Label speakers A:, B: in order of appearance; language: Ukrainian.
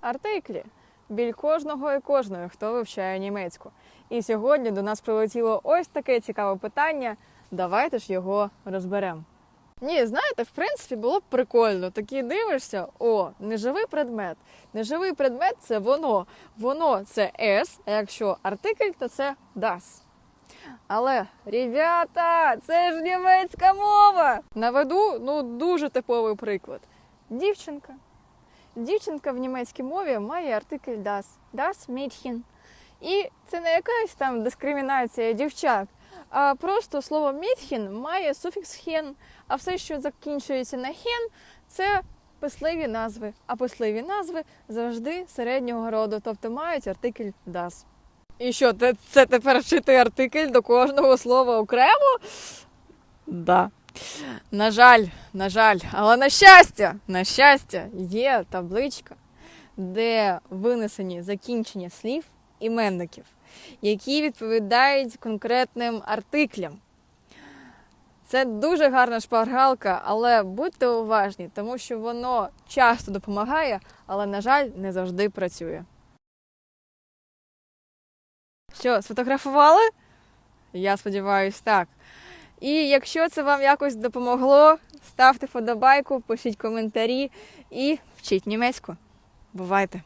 A: артиклі. Біль кожного і кожної, хто вивчає німецьку. І сьогодні до нас прилетіло ось таке цікаве питання. Давайте ж його розберемо. Ні, знаєте, в принципі, було б прикольно. Такі дивишся, о, неживий предмет. Неживий предмет це воно. Воно це S, а якщо артикль, то це das. Але, ребята, це ж німецька мова. Наведу ну, дуже типовий приклад. Дівчинка. Дівчинка в німецькій мові має артикль das. Das Mädchen. І це не якась там дискримінація дівчат, а просто слово Mädchen має суфікс хен, а все, що закінчується на хен, це писливі назви. А писливі назви завжди середнього роду, тобто мають артикль das. І що, це, тепер вчити артикль до кожного слова окремо? Да. На жаль, на жаль, але на щастя, на щастя, є табличка, де винесені закінчення слів іменників, які відповідають конкретним артиклям. Це дуже гарна шпаргалка, але будьте уважні, тому що воно часто допомагає, але, на жаль, не завжди працює. Що, сфотографували? Я сподіваюся, так. І якщо це вам якось допомогло, ставте вподобайку, пишіть коментарі і вчіть німецьку. Бувайте!